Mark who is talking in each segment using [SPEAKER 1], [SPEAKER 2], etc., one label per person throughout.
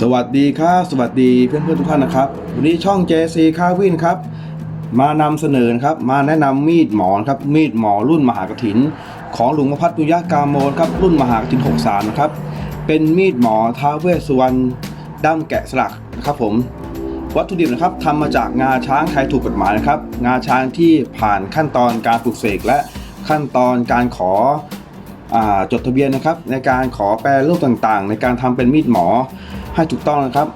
[SPEAKER 1] สวัสดีครับสวัสดีเพื่อนเพื่อนทุกท่านนะครับ วันนี้ช่อง JC คาวินครับ มานำเสนอครับ มาแนะนำมีดหมอนครับ มีดหมอรุ่นมหากถิน ของหลวงพ่อพัฒนุยกาโมลครับ รุ่นมหากถิน 63 นะครับ เป็นมีดหมอท้าเวสสุวรรณด้ามแกะสลักนะครับผม วัตถุดิบนะครับทำมาจากงาช้างไทยถูกกฎหมายนะครับ งาช้างที่ผ่านขั้นตอนการปลูกเสกและขั้นตอนการขอ จดทะเบียนนะครับ ในการขอแปลรูปต่างๆ ในการทำเป็นมีดหมอให้ถูกต้องนะครับ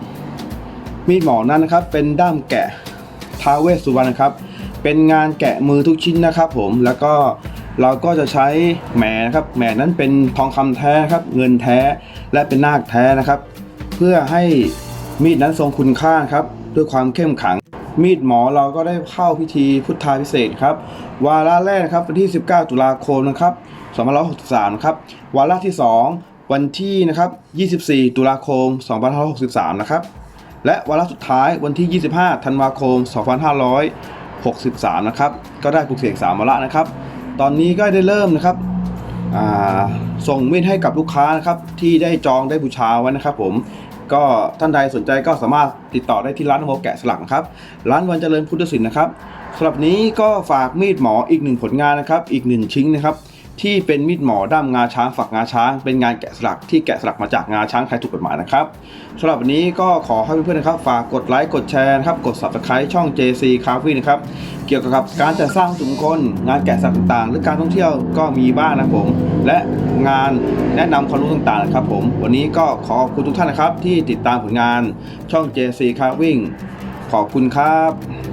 [SPEAKER 1] มีดหมอนั้นนะครับ เป็นด้ามแกะท้าวเวสสุวรรณนะครับ เป็นงานแกะมือทุกชิ้นนะครับ ผมแล้วก็เราก็จะใช้แหมนะครับแหมนั้นเป็นทองคำแท้ครับเงินแท้และเป็นนาคแท้นะครับ เพื่อให้มีดนั้นทรงคุณค่าครับ ด้วยความเข้มขัง มีดหมอเราก็ได้เข้าพิธีพุทธาพิเศษครับ วาระแรกนะครับวันที่ 19 ตุลาคมนะครับ2563ครับ วาระที่ 2 วันที่นะครับ24 ตุลาคม2563นะครับและวาระสุดท้ายวันที่ 25 ธันวาคม 2563 นะครับ ก็ได้ปลุกเสก3วาระนะครับ ตอนนี้ก็ได้เริ่มนะครับอ่าส่งมีดให้กับลูกค้านะครับที่ได้จองได้บูชาไว้นะครับผม ก็ท่านใดสนใจก็สามารถติดต่อได้ที่ร้านโฮแกะสลักนะครับร้านวันเจริญพุทธศิลป์นะครับสำหรับนี้ก็ฝากมีดหมออีกหนึ่งผลงานนะครับอีกหนึ่งชิ้นนะครับที่เป็นมีดหมอด้ามงาช้างฝักงาช้าง เป็นงานแกะสลักที่แกะสลักมาจากงาช้างไทยถูกกฎหมายนะครับสำหรับวันนี้ก็ขอให้เพื่อนๆนะครับ ฝากกดไลค์กดแชร์นะครับกด subscribe ช่อง JC c a f e นะครับ กี่ยวกับการจัดสร้างสุมคน งานแกะสลักต่างๆ หรือการท่องเที่ยวก็มีบ้างนะผม และงานแนะนำความรู้ต่างๆนะครับผม วันนี้ก็ขอขอบคุณทุกท่านนะครับ ที่ติดตามผลงานช่อง JC Carving ขอบคุณครับ